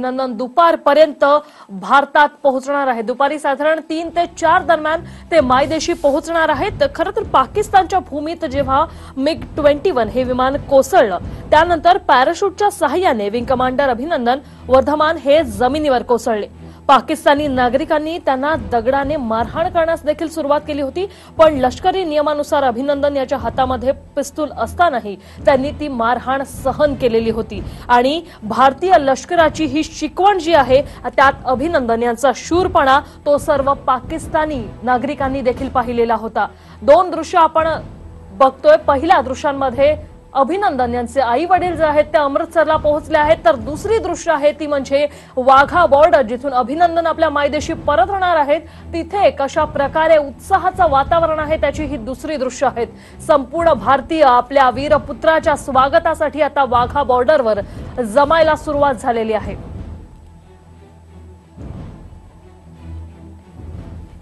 अभिनंदन. दुपारपर्यंत भारतात पोहोचणार आहे. दुपारी साधारण तीन ते चार दरम्यान ते मायदेशी पोहोचणार आहेत. खरं तर पाकिस्तानच्या भूमीत जेव्हा मिग ट्वेंटी वन हे विमान कोसळलं त्यानंतर पॅराशूटच्या सहाय्याने विंग कमांडर अभिनंदन वर्धमान हे जमिनीवर कोसळले. पाकिस्तानी नागरिकांनी त्यांना दगडाने मारहाण करण्यास देखील सुरुवात केली होती. पण लष्करी नियमानुसार अभिनंदन याच्या हातामध्ये पिस्तूल असतानाही त्यांनी ती मारहाण सहन केलेली होती. आणि भारतीय लष्कराची ही शिकवण जी आहे त्यात अभिनंदन यांचा शूरपणा तो सर्व पाकिस्तानी नागरिकांनी देखील पाहिलेला होता. दोन दृश्य आपण बघतोय. पहिल्या दृश्यांमध्ये अभिनंदन. यांचे आई वडील जे आहेत ते अमृतसरला पोहोचले आहेत. तर दुसरी दृश्य आहे ती म्हणजे वाघा बॉर्डर जिथून अभिनंदन आपल्या मायदेशी परत होणार आहेत. तिथे कशा प्रकारे उत्साहाचं वातावरण आहे त्याची ही दुसरी दृश्य आहेत. संपूर्ण भारतीय आपल्या वीरपुत्राच्या स्वागतासाठी आता वाघा बॉर्डरवर जमायला सुरुवात झालेली आहे.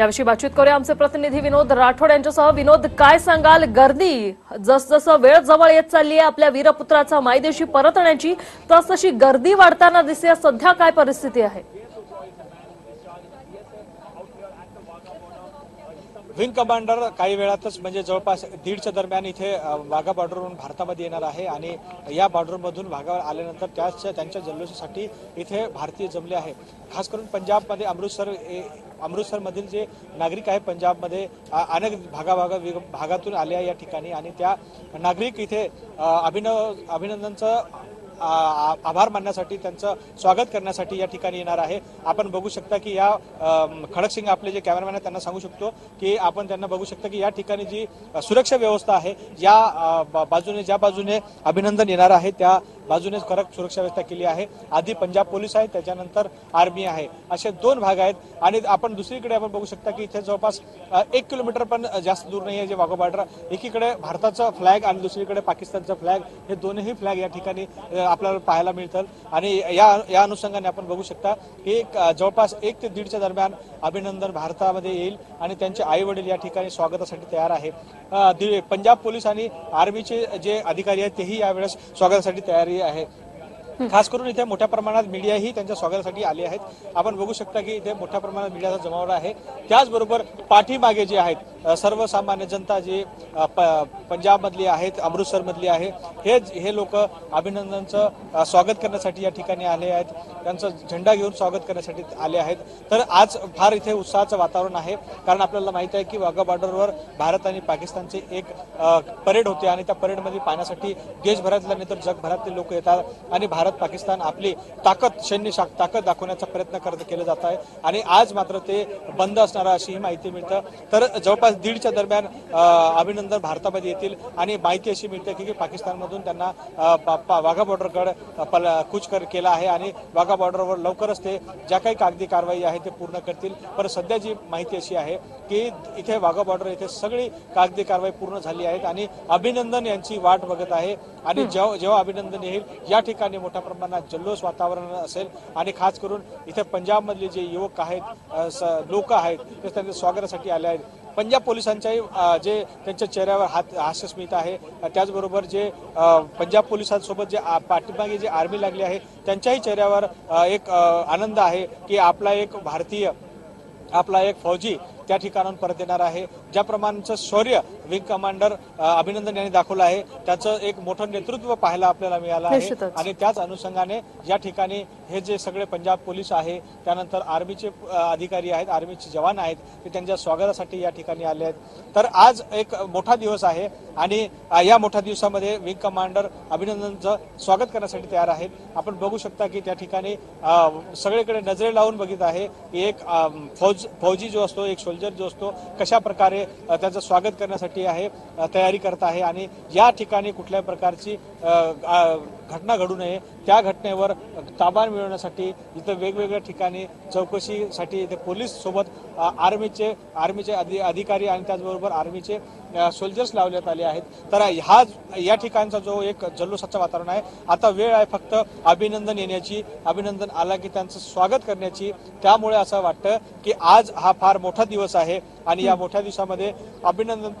याविषयी बातचीत करूया. आमचे प्रतिनिधी विनोद राठोड यांच्यासह. विनोद काय सांगाल? गर्दी जसजसं वेळ जवळ येत चालली आहे आपल्या वीरपुत्राचा मायदेशी परतण्याची तसतशी गर्दी वाढताना दिसते. सध्या काय परिस्थिती आहे? विंग कमांडर काही वेळातच म्हणजे जवळपास दीडच्या दरम्यान इथे वाघा बॉर्डरवरून भारतामध्ये येणार आहे आणि या बॉर्डरमधून भागावर आल्यानंतर त्याच त्यांच्या जल्लोषासाठी इथे भारतीय जमले आहे. खास करून पंजाबमध्ये अमृतसर ए- अमृतसरमधील जे नागरिक आहे पंजाबमध्ये अनेक भागाभागा भागातून आले आहे या ठिकाणी आणि त्या नागरिक इथे अभिनव अभिनंदनचं आभार मानण्यासाठी त्यांचं स्वागत करण्यासाठी या ठिकाणी येणार आहे. आपण बघू शकता की या अम, खडक सिंग आपले जे कॅमेरामॅन आहेत त्यांना सांगू शकतो की आपण त्यांना बघू शकता की या ठिकाणी जी सुरक्षा व्यवस्था आहे या बा- बाजूने ज्या बाजूने अभिनंदन येणार आहे त्या बाजूने कडक सुरक्षा व्यवस्था केली आहे. आधी पंजाब पोलीस आहे त्याच्यानंतर आर्मी आहे. असे दोन भाग आहेत. आणि आपण दुसरीकडे आपण बघू शकता की इथे जवळपास एक किलोमीटर पण जास्त दूर नाही आहे जे वाघोबार्डर. एकीकडे भारताचा फ्लॅग आणि दुसरीकडे पाकिस्तानचा फ्लॅग हे दोनही फ्लॅग या ठिकाणी आपल्याला पाहायला मिळतं आणि या या अनुषंगाने आपण बघू शकता की एक, जवळपास एक ते दीडच्या दरम्यान अभिनंदन भारतामध्ये येईल आणि त्यांचे आई वडील या ठिकाणी स्वागतासाठी तयार आहे पंजाब पोलीस आणि आर्मीचे जे अधिकारी आहेत तेही यावेळेस स्वागतासाठी तयारी आहे. खास करून इथे मोठ्या प्रमाणात मीडियाही त्यांच्या स्वागतासाठी आली आहेत. आपण बघू शकता की इथे मोठ्या प्रमाणात मीडियाचा जमावडा आहे. त्याचबरोबर पाठीमागे जे आहेत सर्वसामान्य जनता जे प- पंजाबमधली आहेत अमृतसरमधली आहे हे हे लोक अभिनंदनचं स्वागत करण्यासाठी या ठिकाणी आले आहेत. त्यांचं झेंडा घेऊन स्वागत करण्यासाठी आले आहेत. तर आज फार इथे उत्साहाचं वातावरण आहे. कारण आपल्याला माहीत आहे की वाघा बॉर्डरवर भारत आणि पाकिस्तानचे एक परेड होते आणि त्या परेडमध्ये पाहण्यासाठी देशभरातल्या नाही तर जगभरातले लोक येतात आणि भारत पाकिस्तान आपली ताकद सैन्य ताकद दाखवण्याचा प्रयत्न करत केला जात आहे. आणि आज मात्र ते बंद असणार अशी ही माहिती मिळतं. तर जवळपास दीडच्या दरम्यान अभिनंदन भारतामध्ये येतील. आणि माहिती अशी मिळते की पाकिस्तानमधून त्यांना वाघा बॉर्डरकडे कूच कर केला आहे. आणि वाघा बॉर्डरवर लवकरच ते ज्या काही कागदी कारवाई आहे ते पूर्ण करतील. पण सध्या जी माहिती अशी आहे की इथे वाघा बॉर्डर इथे सगळी कागदी कारवाई पूर्ण झाली आहेत. आणि अभिनंदन यांची वाट बघत आहे. आणि जेव्हा जेव्हा अभिनंदन येईल या ठिकाणी मोठ्या प्रमाणात जल्लोष वातावरण असेल. आणि खास करून इथे पंजाबमधले जे युवक आहेत लोक आहेत ते त्यांच्या स्वागतासाठी आले आहेत. पंजाब पोलिसांच्याही जे त्यांच्या चेहऱ्यावर हात हास्यस्मित आहे त्याचबरोबर जे पंजाब पोलिसांसोबत जे पाठीमागे जे आर्मी लागली आहे त्यांच्याही चेहऱ्यावर एक आनंद आहे की आपला एक भारतीय आपला एक फौजी त्या ठिकाणाहून परत येणार आहे. ज्या प्रमाणचं शौर्य विंग कमांडर अभिनंदन यांनी दाखवलं आहे त्याचं एक मोठं नेतृत्व पाहायला आपल्याला मिळालं आहे. आणि त्याच अनुषंगाने या ठिकाणी हे जे सगळे पंजाब पोलीस आहे त्यानंतर आर्मीचे अधिकारी आहेत आर्मीचे जवान आहेत ते त्यांच्या स्वागतासाठी या ठिकाणी आले आहेत. तर आज एक मोठा दिवस आहे आणि या मोठ्या दिवसामध्ये विंग कमांडर अभिनंदनचं स्वागत करण्यासाठी तयार आहेत. आपण बघू शकता की त्या ठिकाणी सगळीकडे नजरे लावून बघित आहे की एक फौज फौजी जो असतो एक सोल्जर जो असतो कशा प्रकारे त्याचं स्वागत करण्यासाठी आहे तयारी करत आहे आणि या ठिकाणी कुठल्या प्रकारची घटना घडू नये त्या घटनेवर ताबा मिळवण्यासाठी इथं वेगवेगळ्या ठिकाणी चौकशीसाठी इथे पोलीस सोबत आर्मीचे आर्मीचे अधि- अधिकारी आणि त्याचबरोबर आर्मीचे सोल्जर्स लावण्यात आले आहेत. तर हा या ठिकाणचा जो एक जल्लोषाचं वातावरण आहे आता वेळ आहे फक्त अभिनंदन येण्याची अभिनंदन आला की त्यांचं स्वागत करण्याची. त्यामुळे असं वाटतं की आज हा फार मोठा दिवस आहे आणि या मोठ्या दिवसामध्ये अभिनंदन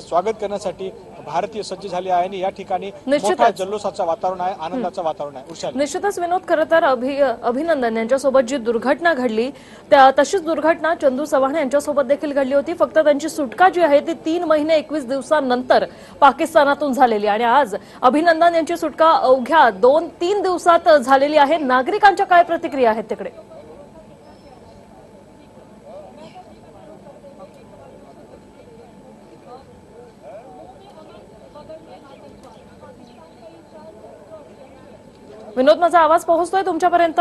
स्वागत करण्यासाठी भारतीय सज्ज झाली आहे आणि या ठिकाणी. मोठा जल्लोषाचं वातावरण आहे आनंदाचं वातावरण आहे. निश्चितच विनोद खरं तर अभि अभिनंदन. यांच्यासोबत जी दुर्घटना घडली त्या तशीच दुर्घटना चंदू चव्हाण यांच्यासोबत देखील घडली होती. फक्त त्यांची सुटका जी आहे ती तीन महिने एकवीस दिवसांनंतर पाकिस्तानातून झालेली आणि आज अभिनंदन यांची सुटका अवघ्या दोन तीन दिवसात झालेली आहे. नागरिकांच्या काय प्रतिक्रिया आहेत तिकडे? विनोद माझा आवाज पोहोचतोय तुमच्यापर्यंत?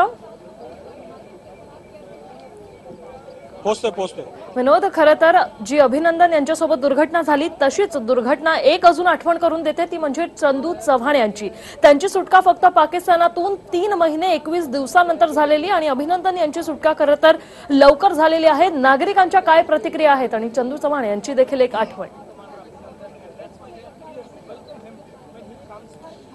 पोचतोय पोचतोय विनोद खरं तर जी अभिनंदन यांच्यासोबत दुर्घटना झाली तशीच दुर्घटना एक अजून आठवण करून देते ती म्हणजे चंदू चव्हाण यांची. त्यांची सुटका फक्त पाकिस्तानातून तीन महिने एकवीस दिवसानंतर झालेली आणि अभिनंदन यांची सुटका खरं तर लवकर झालेली आहे. नागरिकांच्या काय प्रतिक्रिया आहेत? आणि चंदू चव्हाण यांची देखील एक आठवण.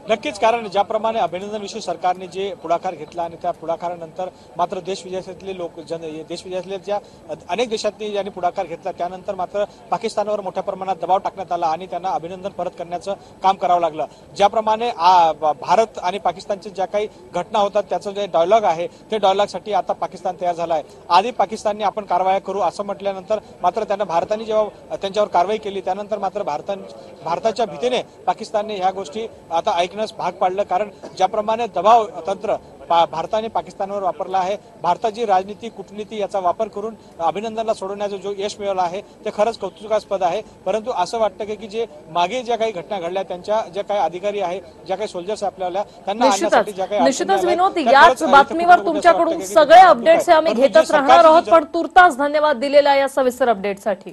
नक्कीच कारण ज्याप्रमाणे अभिनंदनविषयी सरकारने जे पुढाकार घेतला आणि त्या पुढाकारानंतर मात्र देश विदेशातले लोक जन देश विदेशातले ज्या अनेक देशातले ज्यांनी पुढाकार घेतला त्यानंतर मात्र पाकिस्तानवर मोठ्या प्रमाणात दबाव टाकण्यात आला आणि त्यांना अभिनंदन परत करण्याचं काम करावं लागलं. ज्याप्रमाणे भारत आणि पाकिस्तानच्या ज्या काही घटना होतात त्याचं जे डायलॉग आहे ते डायलॉगसाठी आता पाकिस्तान तयार झाला आहे आधी पाकिस्तानने आपण कारवाया करू असं म्हटल्यानंतर मात्र त्यांना भारताने जेव्हा त्यांच्यावर कारवाई केली त्यानंतर मात्र भारतान भारताच्या भीतीने पाकिस्तानने ह्या गोष्टी आता ऐकण्यास भाग पाडलं. कारण ज्याप्रमाणे दबाव तंत्र पा- भारताने पाकिस्तानवर वापरला आहे भारताची राजनीती कूटनीती याचा वापर करून अभिनंदनला सोडवण्याचं जो यश मिळवलं आहे ते खरंच कौतुकास्पद आहे. परंतु असं वाटतं की- की जे मागे ज्या काही घटना घडल्या त्यांच्या ज्या काही अधिकारी आहे ज्या काही सोल्जर्स आपल्याला त्यांना आणण्यासाठी निश्चितच ज्या काही निश्चितच विनोद. याच बातमीवर तुमच्याकडून सगळे अपडेट्स हे आम्ही घेतच राहणार आहोत पण तुर्तास धन्यवाद दिलेला या सविस्तर अपडेटसाठी